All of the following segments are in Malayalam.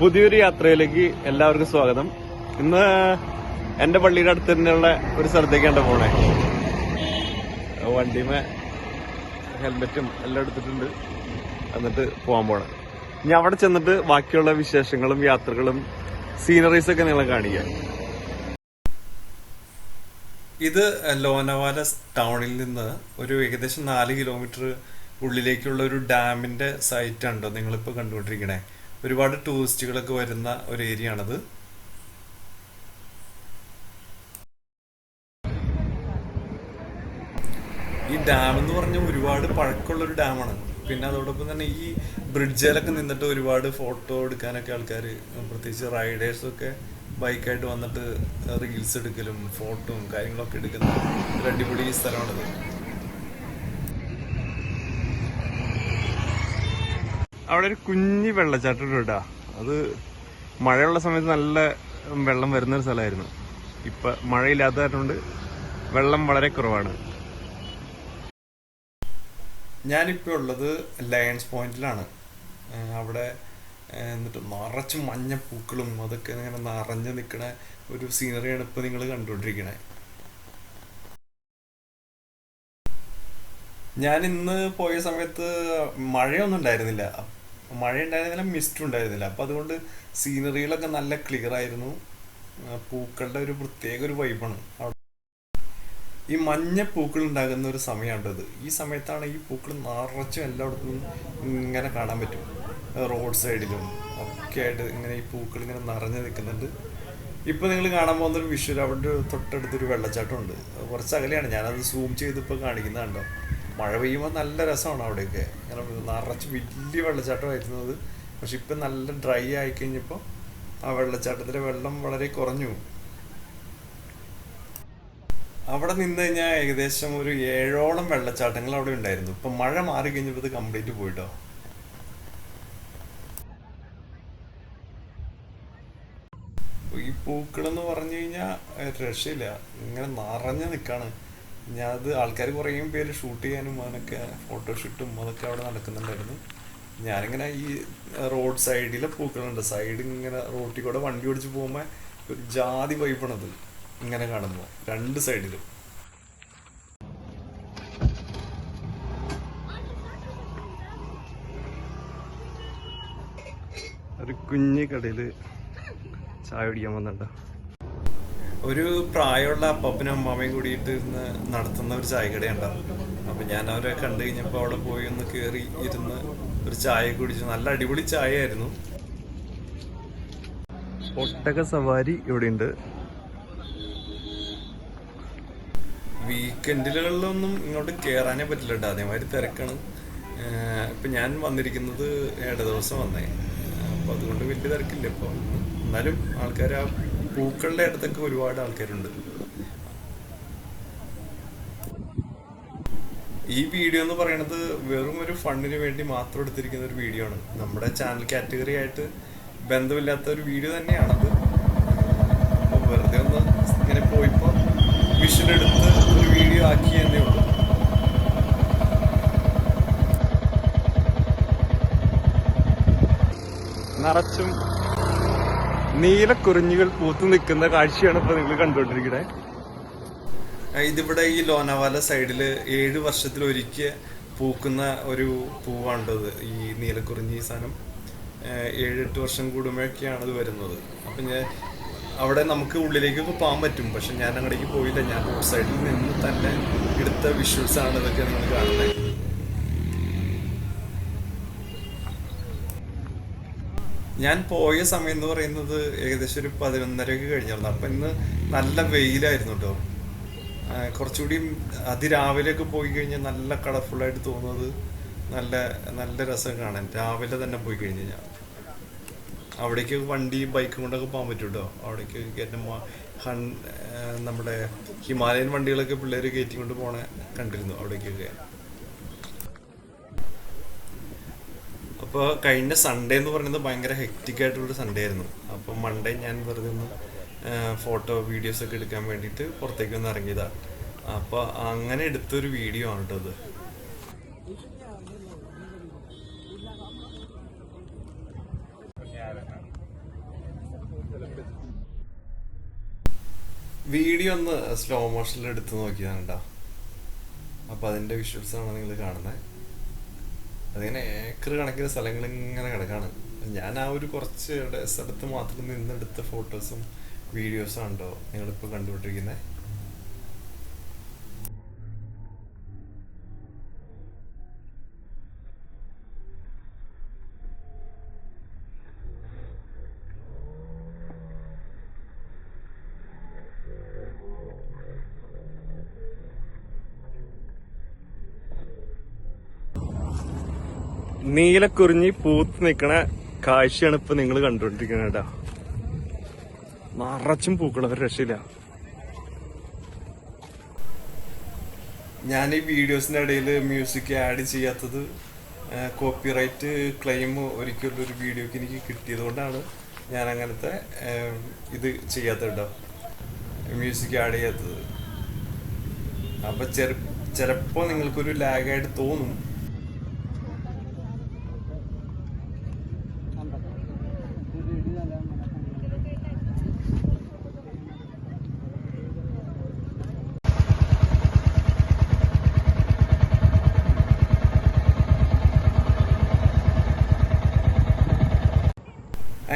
പുതിയൊരു യാത്രയിലേക്ക് എല്ലാവർക്കും സ്വാഗതം. ഇന്ന് എന്റെ പള്ളിയുടെ അടുത്ത് തന്നെയുള്ള ഒരു സ്ഥലത്തേക്കാണ് പോണേ. വണ്ടിമേ ഹെൽമെറ്റും എല്ലാം എടുത്തിട്ടുണ്ട്. എന്നിട്ട് പോകാൻ പോണേ ഇനി അവിടെ ചെന്നിട്ട് ബാക്കിയുള്ള വിശേഷങ്ങളും യാത്രകളും സീനറീസ് ഒക്കെ നിങ്ങളെ കാണിക്കാം. ഇത് ലോനവാല ടൗണിൽ നിന്ന് ഒരു ഏകദേശം നാല് കിലോമീറ്റർ ഉള്ളിലേക്കുള്ള ഒരു ഡാമിന്റെ സൈറ്റ് ഉണ്ടോ നിങ്ങളിപ്പോൾ കണ്ടുകൊണ്ടിരിക്കണേ. ഒരുപാട് ടൂറിസ്റ്റുകളൊക്കെ വരുന്ന ഒരു ഏരിയ ആണത് ഈ ഡാം എന്ന് പറഞ്ഞ ഒരുപാട് പഴക്കമുള്ള ഒരു ഡാമാണ്. പിന്നെ അതോടൊപ്പം തന്നെ ഈ ബ്രിഡ്ജിലൊക്കെ നിന്നിട്ട് ഒരുപാട് ഫോട്ടോ എടുക്കാനൊക്കെ ആൾക്കാർ പ്രത്യേകിച്ച് റൈഡേഴ്സൊക്കെ ബൈക്കായിട്ട് വന്നിട്ട് റീൽസ് എടുക്കലും ഫോട്ടോയും കാര്യങ്ങളൊക്കെ എടുക്കുന്ന ഒരു അടിപൊളി സ്ഥലമാണിത്. അവിടെ ഒരു കുഞ്ഞി വെള്ളച്ചാട്ടം കേട്ടോ. അത് മഴയുള്ള സമയത്ത് നല്ല വെള്ളം വരുന്നൊരു സ്ഥലമായിരുന്നു. ഇപ്പൊ മഴയില്ലാത്തതായതുകൊണ്ട് വെള്ളം വളരെ കുറവാണ്. ഞാനിപ്പോൾ ഉള്ളത് ലയൺസ് പോയിന്റിലാണ് അവിടെ എന്നിട്ട് നിറച്ച് മഞ്ഞ പൂക്കളും അതൊക്കെ ഇങ്ങനെ നിറഞ്ഞു നിൽക്കണ ഒരു സീനറിയാണ് ഇപ്പോൾ നിങ്ങൾ കണ്ടുകൊണ്ടിരിക്കണേ. ഞാൻ ഇന്ന് പോയ സമയത്ത് മഴയൊന്നും ഉണ്ടായിരുന്നില്ല. മഴ ഉണ്ടായിരുന്നില്ല മിസ്റ്റ് ഉണ്ടായിരുന്നില്ല. അപ്പോൾ അതുകൊണ്ട് സീനറികളൊക്കെ നല്ല ക്ലിയർ ആയിരുന്നു. പൂക്കളുടെ ഒരു പ്രത്യേക ഒരു വൈബാണ് ഈ മഞ്ഞ പൂക്കൾ ഉണ്ടാകുന്ന ഒരു സമയമാണിത് ഈ സമയത്താണ് ഈ പൂക്കൾ നിറച്ചും എല്ലായിടത്തും ഇങ്ങനെ കാണാൻ പറ്റും. റോഡ് സൈഡിലും ഒക്കെ ആയിട്ട് ഇങ്ങനെ ഈ പൂക്കൾ ഇങ്ങനെ നിറഞ്ഞു നിൽക്കുന്നുണ്ട്. ഇപ്പൊ നിങ്ങൾ കാണാൻ പോകുന്ന ഒരു വിഷ്വൽ അവിടെ തൊട്ടടുത്തൊരു വെള്ളച്ചാട്ടം ഉണ്ട് അത് കുറച്ച് അകലെയാണ്. ഞാനത് സൂം ചെയ്ത് ഇപ്പോൾ കാണിക്കുന്നത് കണ്ടോ മഴ പെയ്യുമ്പോൾ നല്ല രസമാണ് അവിടെയൊക്കെ. ഇങ്ങനെ നിറച്ച് വലിയ വെള്ളച്ചാട്ടമായിരുന്നത് പക്ഷെ ഇപ്പം നല്ല ഡ്രൈ ആയി കഴിഞ്ഞപ്പോൾ ആ വെള്ളച്ചാട്ടത്തിലെ വെള്ളം വളരെ കുറഞ്ഞു. അവിടെ നിന്ന് കഴിഞ്ഞാൽ ഏകദേശം ഒരു ഏഴോളം വെള്ളച്ചാട്ടങ്ങൾ അവിടെ ഉണ്ടായിരുന്നു. ഇപ്പം മഴ മാറി കഴിഞ്ഞപ്പോൾ ഇത് കംപ്ലീറ്റ് പോയിട്ടോ? ഈ പൂക്കളെന്ന് പറഞ്ഞു കഴിഞ്ഞാൽ രക്ഷയില്ല. ഇങ്ങനെ നിറഞ്ഞു നിൽക്കാണ്. ഞാൻ അത് ആൾക്കാർ കുറേ പേര് ഷൂട്ട് ചെയ്യാനും അതിനൊക്കെ ഫോട്ടോഷൂട്ടും അതൊക്കെ അവിടെ നടക്കുന്നുണ്ടായിരുന്നു. ഞാനിങ്ങനെ ഈ റോഡ് സൈഡിലെ പൂക്കളുണ്ട്. സൈഡ് ഇങ്ങനെ റോട്ടിൽ കൂടെ വണ്ടി ഓടിച്ച് പോകുമ്പോൾ ഒരു ജാതി വൈബാണത് ഇങ്ങനെ കാണുമ്പോൾ രണ്ട് സൈഡിലും ഒരു കുഞ്ഞു കടയിൽ ചായ കുടിക്കാൻ വന്നിട്ടുണ്ടോ ഒരു പ്രായമുള്ള അപ്പനും അമ്മാമയും കൂടിയിട്ട് ഇരുന്ന് നടത്തുന്ന ഒരു ചായക്കടയുണ്ടാവും അപ്പൊ ഞാൻ അവരെ കണ്ടു കഴിഞ്ഞപ്പോ അവിടെ പോയി ഒന്ന് കേറി ഇരുന്ന് ഒരു ചായ കുടിച്ചു. നല്ല അടിപൊളി ചായ ആയിരുന്നു ഒട്ടക സവാരി ഇവിടെ ഉണ്ട് വീക്കെൻഡിലുകളിലൊന്നും ഇങ്ങോട്ട് കയറാനേ പറ്റില്ല കേട്ടോ അതേമാതിരി തിരക്കാണ് ഇപ്പൊ ഞാൻ വന്നിരിക്കുന്നത് ഏഴ് ദിവസം വന്നേ. അപ്പൊ അതുകൊണ്ട് വലിയ തിരക്കില്ല ഇപ്പൊ. എന്നാലും ആൾക്കാർ ആ പൂക്കളുടെ അടുത്തൊക്കെ ഒരുപാട് ആൾക്കാരുണ്ട്. ഈ വീഡിയോ എന്ന് പറയുന്നത് വെറും ഒരു ഫണ്ടിന് വേണ്ടി മാത്രം എടുത്തിരിക്കുന്ന ഒരു വീഡിയോ ആണ്. നമ്മുടെ ചാനൽ കാറ്റഗറി ആയിട്ട് ബന്ധമില്ലാത്ത ഒരു വീഡിയോ തന്നെയാണത്. അപ്പോൾ വെറുതെ ഒന്ന് ഇങ്ങനെ പോയിപ്പോ വിഷൻ എടുത്ത് ഒരു വീഡിയോ ആക്കി തന്നെ ഉള്ളൂ. നിറച്ചും നീലക്കുറിഞ്ഞുകൾ പൂത്തു നിൽക്കുന്ന കാഴ്ചയാണ് ഇപ്പൊ നിങ്ങൾ കണ്ടുകൊണ്ടിരിക്കണേ. ഇതിവിടെ ഈ ലോനാവാല സൈഡിൽ ഏഴ് വർഷത്തിൽ ഒരിക്കൽ പൂക്കുന്ന ഒരു പൂവാണ്ടത് ഈ നീലക്കുറിഞ്ഞി സാധനം. ഏഴെട്ട് വർഷം കൂടുമ്പോഴൊക്കെയാണ് ഇത് വരുന്നത്. അപ്പം ഞാൻ അവിടെ നമുക്ക് ഉള്ളിലേക്കൊക്കെ പോകാൻ പറ്റും പക്ഷെ ഞാൻ അങ്ങോട്ടേക്ക് പോയില്ല. ഞാൻ സൈഡിൽ നിന്ന് തന്നെ എടുത്ത വിഷ്വൽസ് ആണ് ഇതൊക്കെ നമ്മൾ കാണുന്നത്. ഞാൻ പോയ സമയം എന്ന് പറയുന്നത് ഏകദേശം ഒരു പതിനൊന്നരക്ക് കഴിഞ്ഞായിരുന്നു. അപ്പം ഇന്ന് നല്ല വെയിലായിരുന്നു കേട്ടോ കുറച്ചുകൂടി അതിരാവിലെയൊക്കെ പോയി കഴിഞ്ഞാൽ നല്ല കളർഫുൾ കളർഫുള്ളായിട്ട് തോന്നുന്നത് നല്ല നല്ല രസം കാണാൻ. രാവിലെ തന്നെ പോയി കഴിഞ്ഞ് ഞാൻ. അവിടേക്ക് വണ്ടി ബൈക്കും കൊണ്ടൊക്കെ പോകാൻ പറ്റും കേട്ടോ അവിടേക്ക് കയറ്റം ഹൺ നമ്മുടെ ഹിമാലയൻ വണ്ടികളൊക്കെ പിള്ളേർ കയറ്റി കൊണ്ട് പോണ കണ്ടിരുന്നു അവിടേക്കൊക്കെ. അപ്പോൾ കഴിഞ്ഞ സൺഡേ എന്ന് പറയുന്നത് ഭയങ്കര ഹെക്റ്റിക് ആയിട്ടുള്ള സൺഡേ ആയിരുന്നു. അപ്പോൾ മൺഡേ ഞാൻ വെറുതെ ഒന്ന് ഫോട്ടോ വീഡിയോസ് ഒക്കെ എടുക്കാൻ വേണ്ടിയിട്ട് പുറത്തേക്ക് ഒന്ന് ഇറങ്ങിയതാണ് അപ്പോൾ അങ്ങനെ എടുത്തൊരു വീഡിയോ ആണ് കേട്ടോ അത്. വീഡിയോ ഒന്ന് സ്ലോ മോഷനിൽ എടുത്തു നോക്കിയതാണ് കേട്ടോ അപ്പോൾ അതിന്റെ ആണ് നിങ്ങൾ കാണുന്നത് അതിങ്ങനെ ഏക്കർ കണക്കിന് സ്ഥലങ്ങൾ ഇങ്ങനെ കിടക്കാണ്. ഞാൻ ആ ഒരു കുറച്ച് സ്ഥലത്ത് മാത്രം നിന്നെടുത്ത ഫോട്ടോസും വീഡിയോസും ഉണ്ടോ നിങ്ങളിപ്പോൾ കണ്ടുകൊണ്ടിരിക്കുന്നത് നീലക്കുറിഞ്ഞി പൂത്ത് നിൽക്കണ കാഴ്ചയാണ് ഇപ്പൊ നിങ്ങൾ കണ്ടുകൊണ്ടിരിക്കുന്നത് കേട്ടോ. നിറച്ചും പൂക്കൾ രക്ഷയില്ല. ഞാൻ ഈ വീഡിയോസിന്റെ ഇടയിൽ മ്യൂസിക് ആഡ് ചെയ്യാത്തത് കോപ്പിറൈറ്റ് ക്ലെയിം ഒരിക്കലും ഒരു വീഡിയോക്ക് എനിക്ക് കിട്ടിയത് കൊണ്ടാണ് ഞാൻ അങ്ങനത്തെ ഇത് ചെയ്യാത്തത് കേട്ടോ. മ്യൂസിക് ആഡ് ചെയ്യാത്തത്. അപ്പൊ ചെറു ചിലപ്പോൾ നിങ്ങൾക്കൊരു ലാഗായിട്ട് തോന്നും.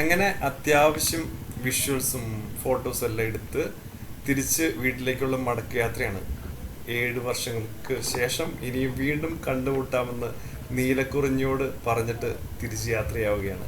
അങ്ങനെ അത്യാവശ്യം വിഷ്വൽസും ഫോട്ടോസും എല്ലാം എടുത്ത് തിരിച്ച് വീട്ടിലേക്കുള്ള മടക്ക യാത്രയാണ്. ഏഴ് വർഷങ്ങൾക്ക് ശേഷം ഇനിയും വീണ്ടും കണ്ടുമുട്ടാമെന്ന് നീലക്കുറിഞ്ഞോട് പറഞ്ഞിട്ട് തിരിച്ച് യാത്രയാവുകയാണ്.